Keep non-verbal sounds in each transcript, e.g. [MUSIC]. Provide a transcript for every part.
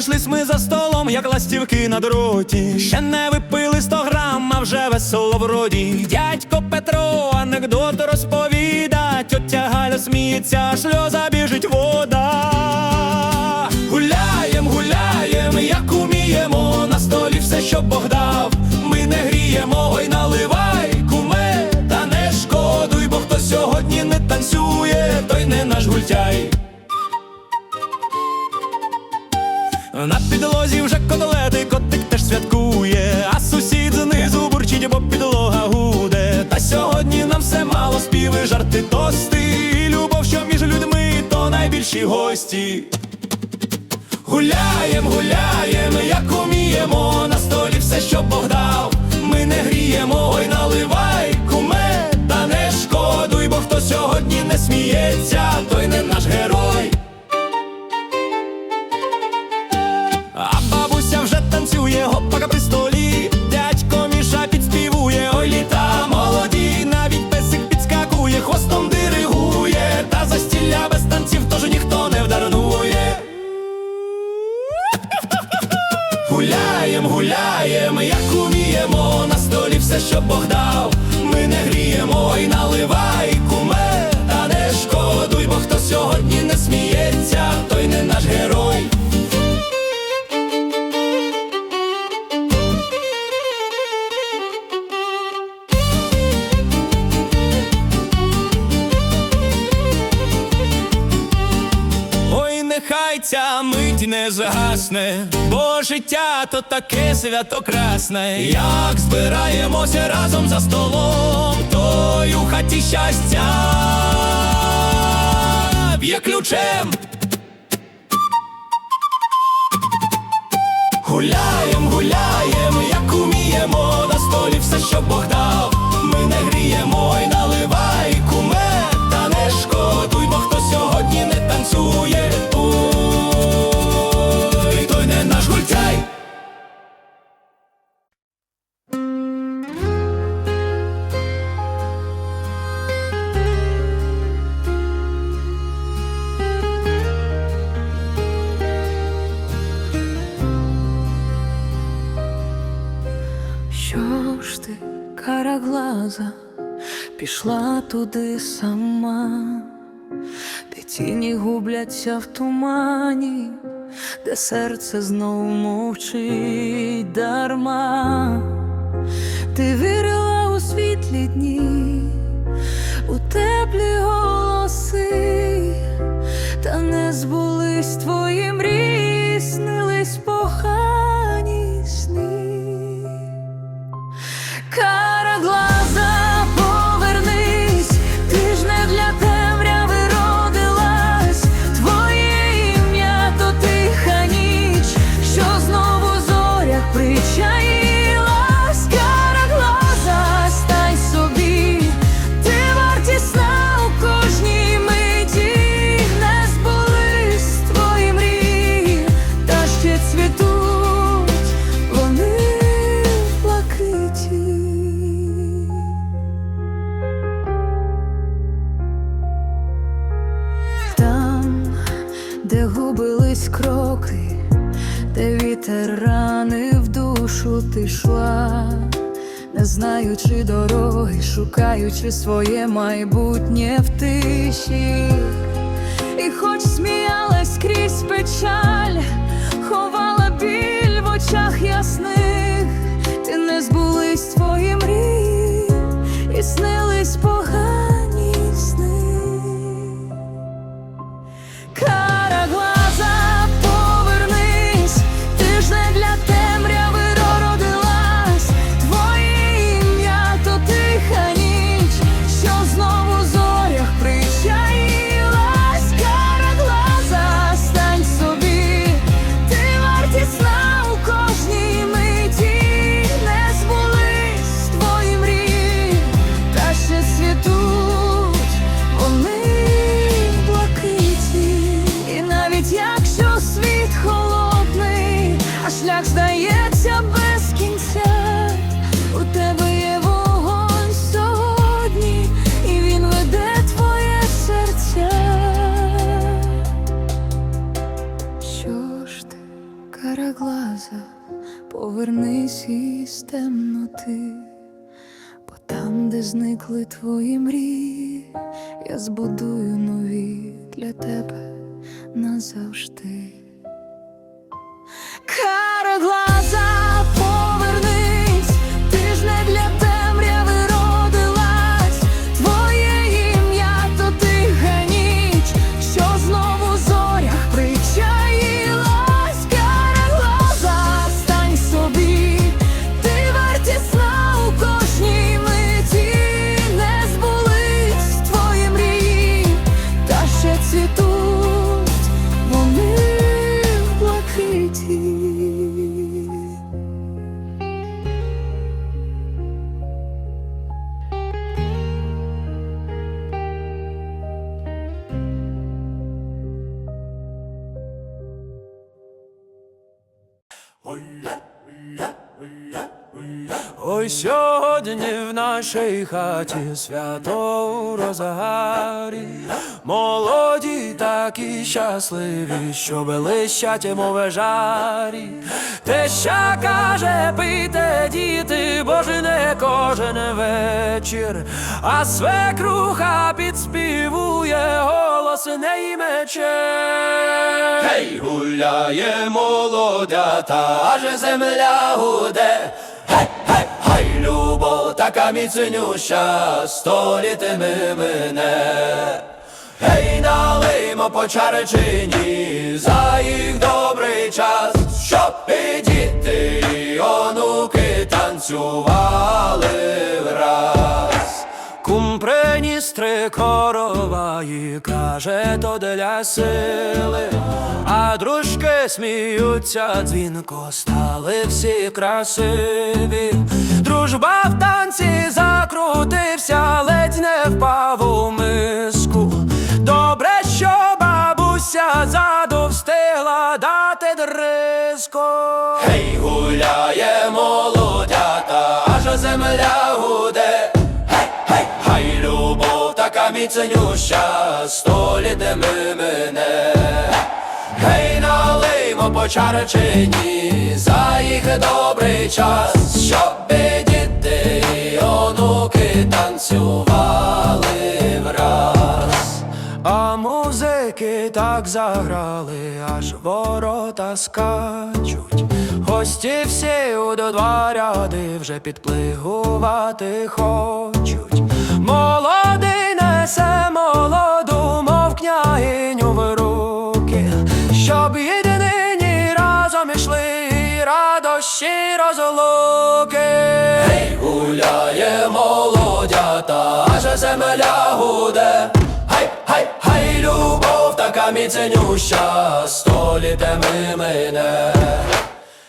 Зійшлись ми за столом, як ластівки на дроті. Ще не випили сто грам, а вже весело вроді. Дядько Петро анекдот розповіда, тьотя Галя сміється, сльоза біжить вода. Що Бог дав. Ми не гріємо, ой, наливай, куме, та не шкодуй, бо хто сьогодні не танцює, той не наш гультяй. На підлозі вже котлети, котик теж святкує, а сусід знизу бурчить, бо підлога гуде. Та сьогодні нам все мало співи, жарти, тости, і любов, що між людьми, то найбільші гості. Гуляєм, гуляєм, як уміємо, на столі все, що Бог дав. Ми не гріємо, ой, наливай, куме, та не шкодуй, бо хто сьогодні не сміється, той не наш герой. Що Бог дав. Ми не гріємо, ой, наливай, куме, та не шкодуй, бо хто сьогодні не сміється, той не наш герой. Ой, нехай ця мить не згасне, бо життя то таке святокрасне. Як збираємося разом за столом, то й у хаті щастя б'є ключем. Гуляєм, гуляєм, як уміємо, на столі все, що Бог дав. Ми не гріємо й наливай, пішла туди сама, де тіні губляться в тумані, де серце знову мовчить дарма. Ти вірила у світлі дні, у теплі голоси, та не збулись твої шукаючи своє майбутнє в тиші. І хоч сміялась крізь печаль, ховала біль в очах ясних, ти не збулись Караглаза, повернись із темноти, бо там, де зникли твої мрії, я збудую нові для тебе назавжди. Караглаза, Ой, сьогодні в нашій хаті свято у розгарі, молоді такі щасливі, що блищать мов жарі. Теща каже, пийте, діти, боже, не кожен вечір, а свекруха підспівує голос не мече. Гей, гуляє молодята, аж земля гуде. Така міцнюща, столітиме мене. Гей, налиймо по чарчині за їх добрий час, щоб і діти, і онуки танцювали враз. Кум приніс три короваї, каже, то для сили, а дружки сміються, дзвінко стали всі красиві. Дружба в танці закрутився, ледь не впав у миску. Добре, що бабуся заду встигла дати дриско. Гей, гуляє молодята, аж земля гуде. Така столітиме мене. Гей, налиймо по чарчині за їх добрий час, щоб діти і онуки танцювали враз. А музики так заграли, аж ворота скачуть. Гості всі у до два ряди вже підплигувати хочуть. Молодий несе молоду, мов княгиню в руки, щоб єдинині разом ішли радощі розлуки. Гей, гуляє молодята, аж земля гуде. Хай, хай, хай, любов така міцнюща, столітиме мене.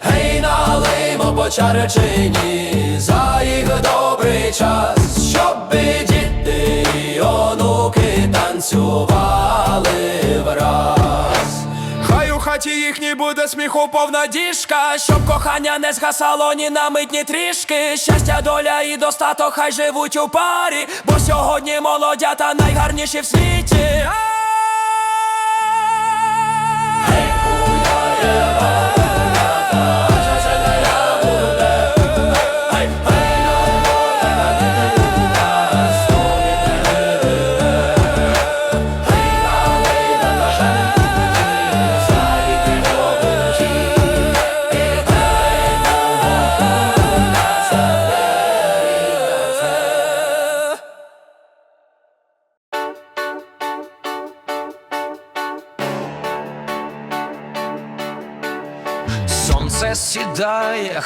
Гей, налиймо по чарчині за їх добрий час, щоб і діти і онуки танцювали враз. Хай у хаті їхній буде сміху повна діжка, щоб кохання не згасало ні на митні трішки. Щастя, доля і достаток хай живуть у парі, бо сьогодні молодята найгарніші в світі.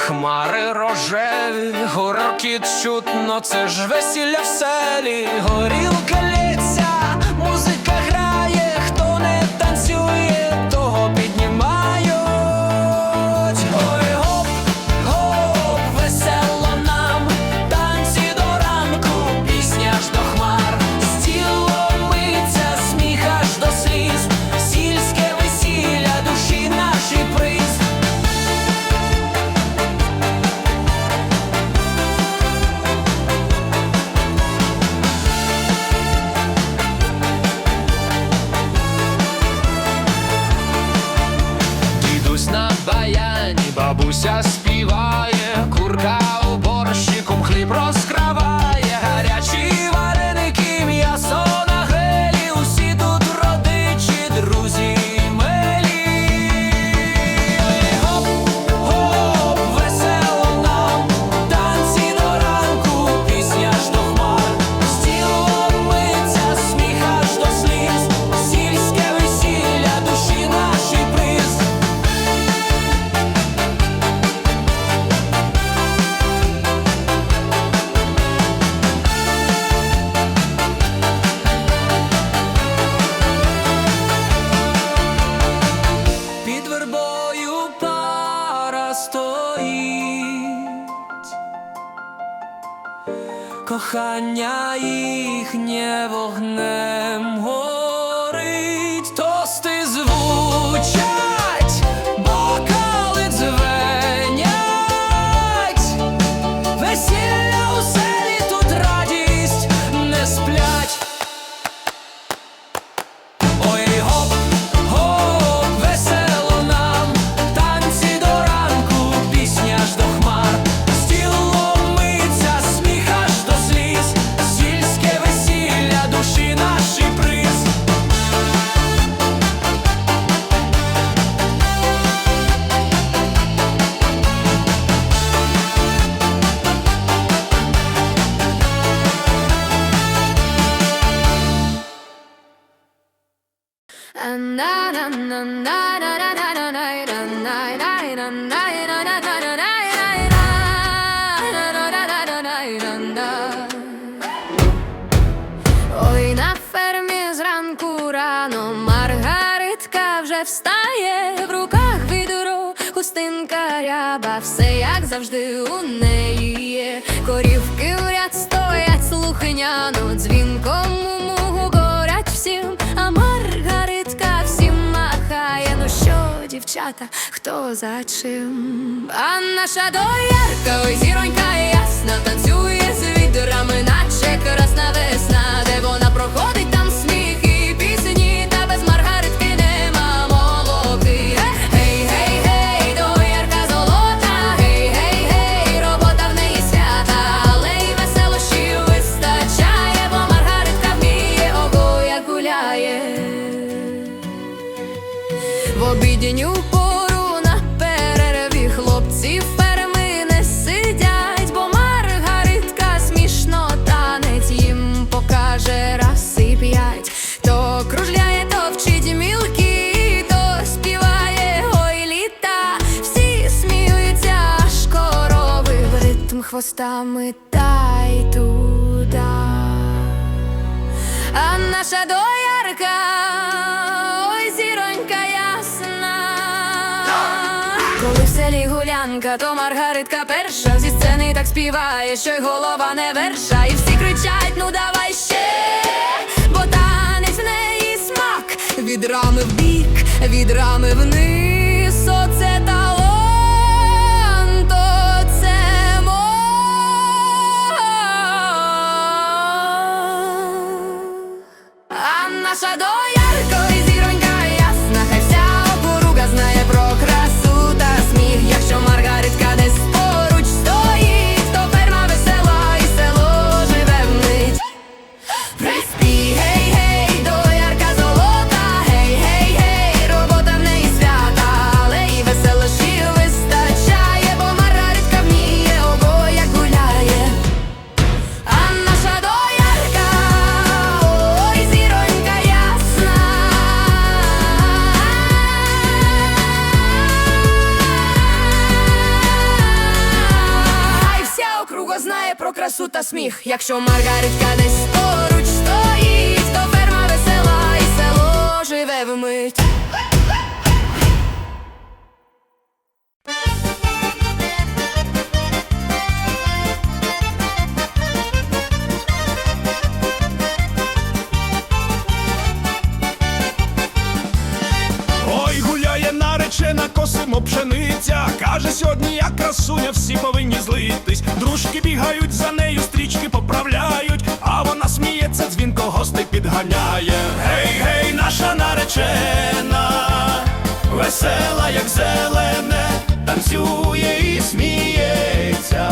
Хмари рожеві, горки чутно, це ж весілля в селі, горілка Бабуся зранку рано Маргаритка вже встає в руках відро, хустинка ряба, все як завжди у неї є. Корівки в ряд стоять слухняно, дзвінком мугу горять всім, а Маргаритка всім махає. Ну що, дівчата, хто за чим? А наша доярка, ой, зіронька ясна, танцює з відрами, наче красна весна, де вона проходить хвостами та й туда. А наша доярка, ой, зіронька ясна. Коли в селі гулянка, то Маргаритка перша зі сцени так співає, що й голова не верша, і всі кричать: ну давай ще, бо танець в неї смак, від рами в бік, від рами вниз, А Якщо Маргаритка десь поруч стоїть, то ферма весела і село живе вмить. Ой, гуляє наречена, косимо пшениця. Каже, сьогодні я красуня, всі повинні злитись. Дружки бігають за нею, стрічки підганяє. Гей, гей, наша наречена, весела, як зелене, танцює і сміється,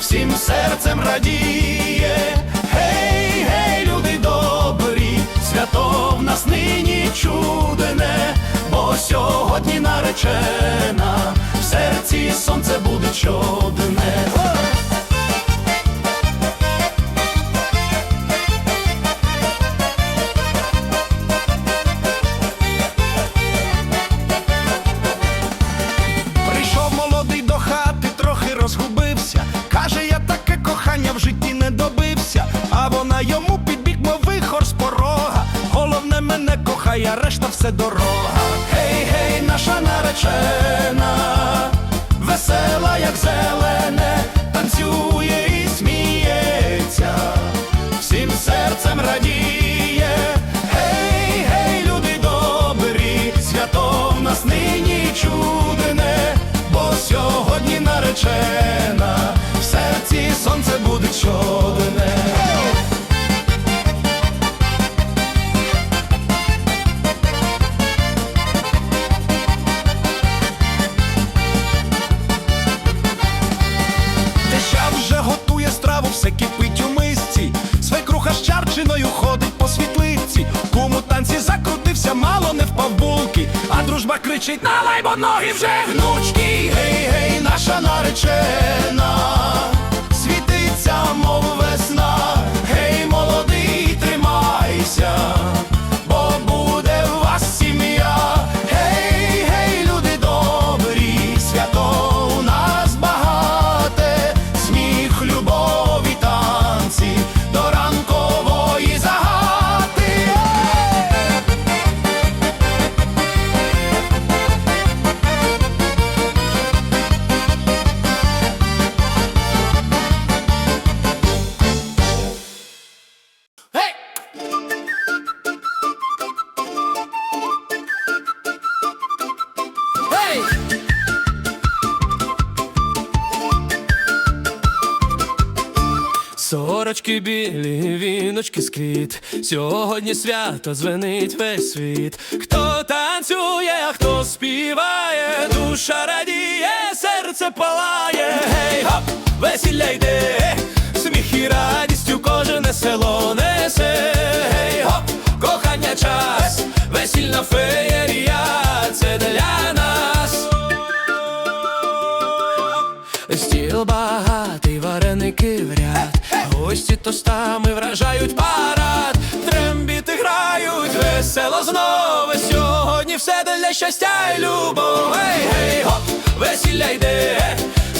всім серцем радіє. Гей, гей, люди добрі, свято в нас нині чудне, бо сьогодні наречена, в серці сонце буде чудне. Все дорога. Гей, гей, наша наречена, весела, як зелене, танцює і сміється, всім серцем радіє. Гей, гей, люди добрі, свято в нас нині чудне, бо сьогодні наречена, в серці сонце буде чудне. А дружба кричить: Налай, бо ноги вже гнучки. Гей, гей, наша наречена, світиться, мов Сорочки білі, віночки скріт. Сьогодні свято звенить весь світ. Хто танцює, хто співає, душа радіє, серце палає. Гей, гоп, весілля йде, сміх і радістю кожне село несе. Весільна феєрія, це для нас. Стіл багатий, вареники в ряд, гості тостами вражають парад, трембіти грають, весело знову. Сьогодні все для щастя й любов. Гей, гей, гоп, весілля йде,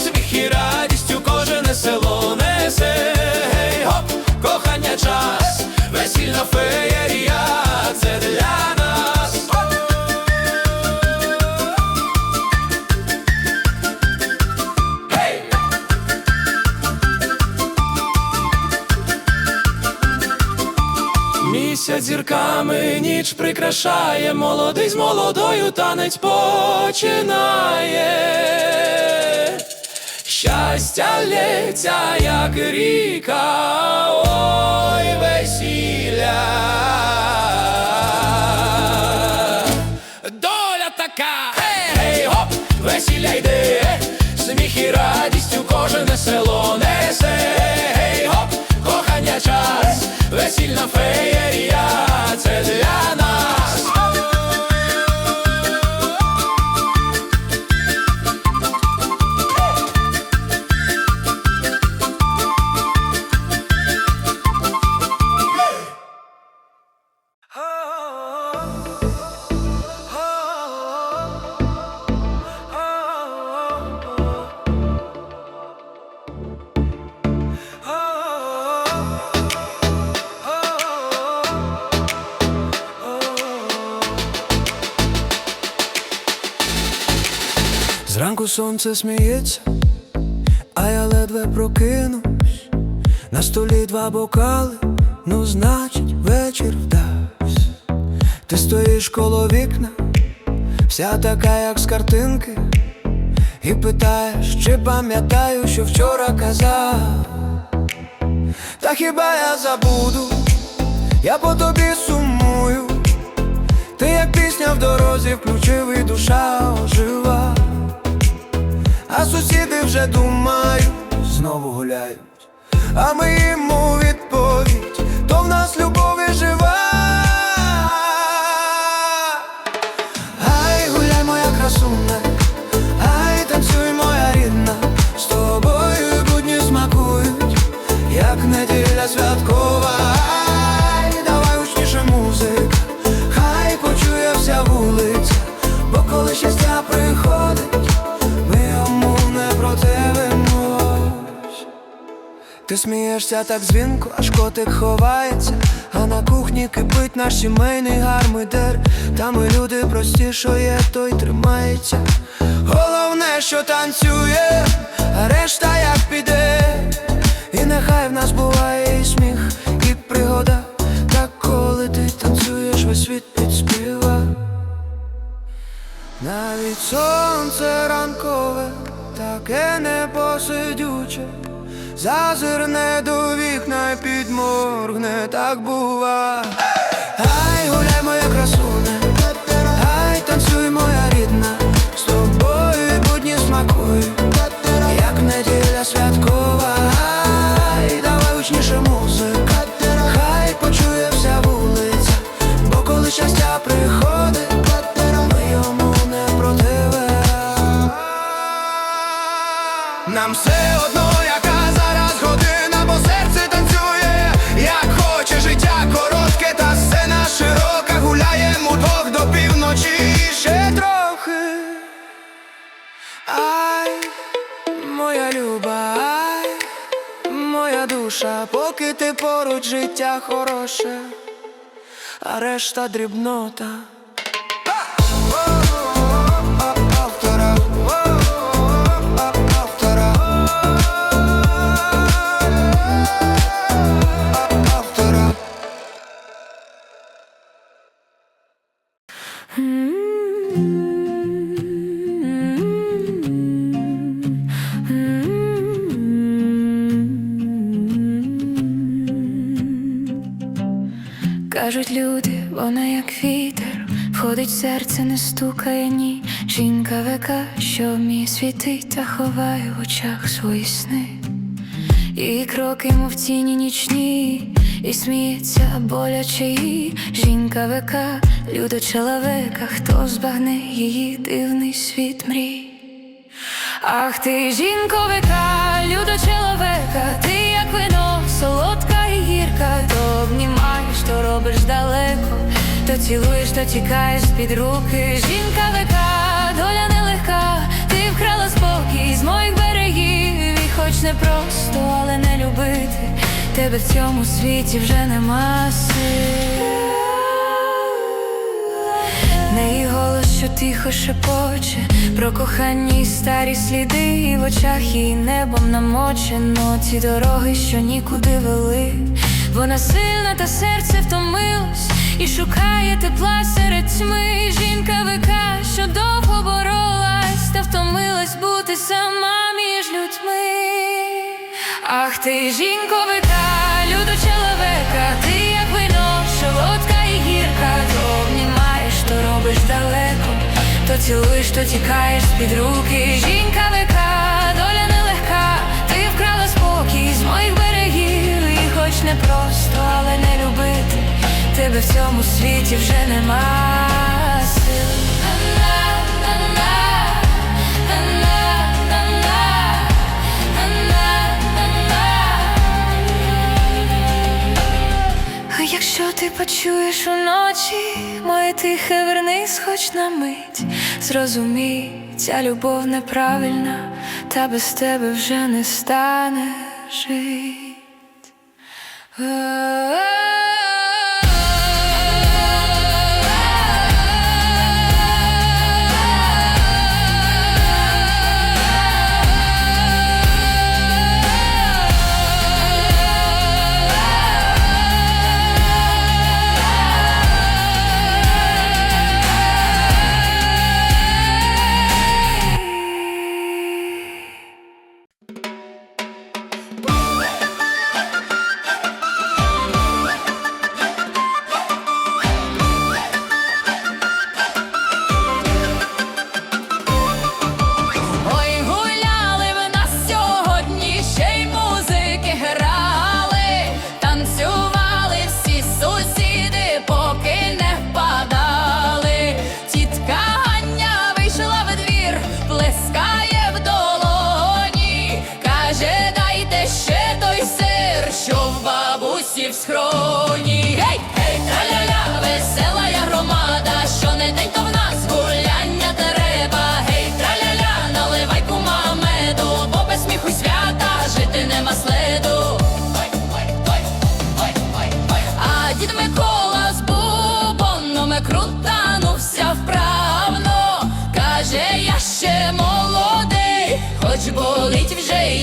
сміх і радістю кожне село несе. Гей, гоп, кохання час, весільна феєрія, це для нас. Зірками ніч прикрашає, молодий з молодою танець починає. Щастя лється, як ріка, ой, весілля. Доля така, гей, гей, гоп, весілля йде, сміх і радістю кожне село несе, сонце сміється, а я ледве прокинусь. На столі два бокали, ну значить вечір вдався. Ти стоїш коло вікна, вся така, як з картинки, і питаєш, чи пам'ятаю, що вчора казав. Та хіба я забуду, я по тобі сумую. Ти як пісня в дорозі включив і душа ожива. А сусіди вже думають, знову гуляють, а ми йому у Ти смієшся так дзвінко, аж котик ховається, а на кухні кипить наш сімейний гармидер. Там і люди прості, що є, той тримається. Головне, що танцює, а решта як піде. І нехай в нас буває і сміх, і пригода. Так коли ти танцюєш, весь світ підспіва. Навіть сонце ранкове, таке непосидюче, зазирне до вікна і підморгне, так бува. Ай, гуляй, моя красуня, душа, поки ти поруч життя хороше, а решта дрібнота. Кажуть люди, вона як вітер, входить в серце, не стукає ні. Жінка века, що вміє світить та ховає в очах свої сни. Її кроки, мов тіні нічні, і сміється боляче її Жінка века, люда чоловіка, хто збагне її дивний світ мрій. Ах ти, жінко века, люда чоловіка, ти як вино, солодка і гірка, то обнімаєш, то робиш далеко, то цілуєш, то тікаєш з-під руки. Жінка века, доля нелегка, ти вкрала спокій з моїх берегів, і хоч не просто, але не любити. Тебе в цьому світі вже нема сил. Неї голос, що тихо шепоче Про кохання і старі сліди І в очах її небом намочено Ті дороги, що нікуди вели Вона сильна, та серце втомилось І шукає тепла серед тьми. Жінка века, що довго боролась Та втомилась бути сама між людьми. Ах ти, жінко века, люду чоловіка, ти як вино, солодка і гірка, то обнімаєш, то робиш далеко, то цілуєш, то тікаєш з-під руки. Жінка века, не просто, але не любити, тебе в цьому світі вже нема сил. Якщо ти почуєш уночі, моє тихе вернись хоч на мить, зрозумій, ця любов неправильна, та без тебе вже не стане жить. Oh [SIGHS]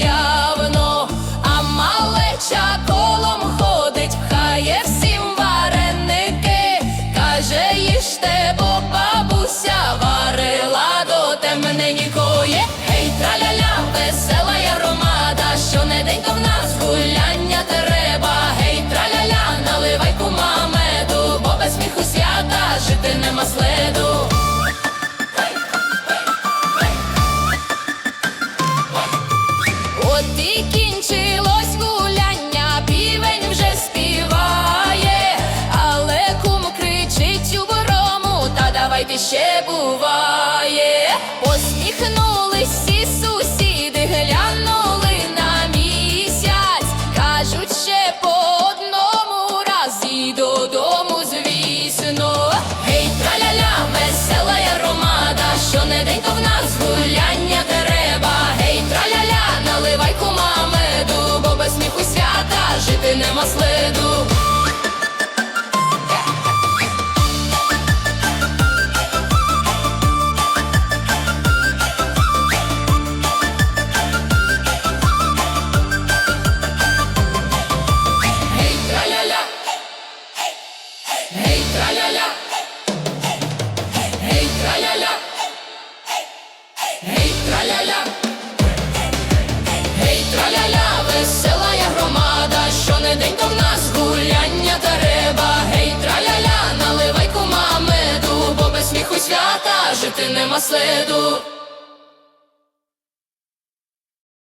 явно, а малеча колом ходить, пхає всім вареники, каже, їжте, бо бабуся варила до темненької. Гей, траля-ля, весела я громада, що не день то в нас гуляння треба. Гей, траля-ля, наливай кума меду, бо без сміху свята жити нема следу.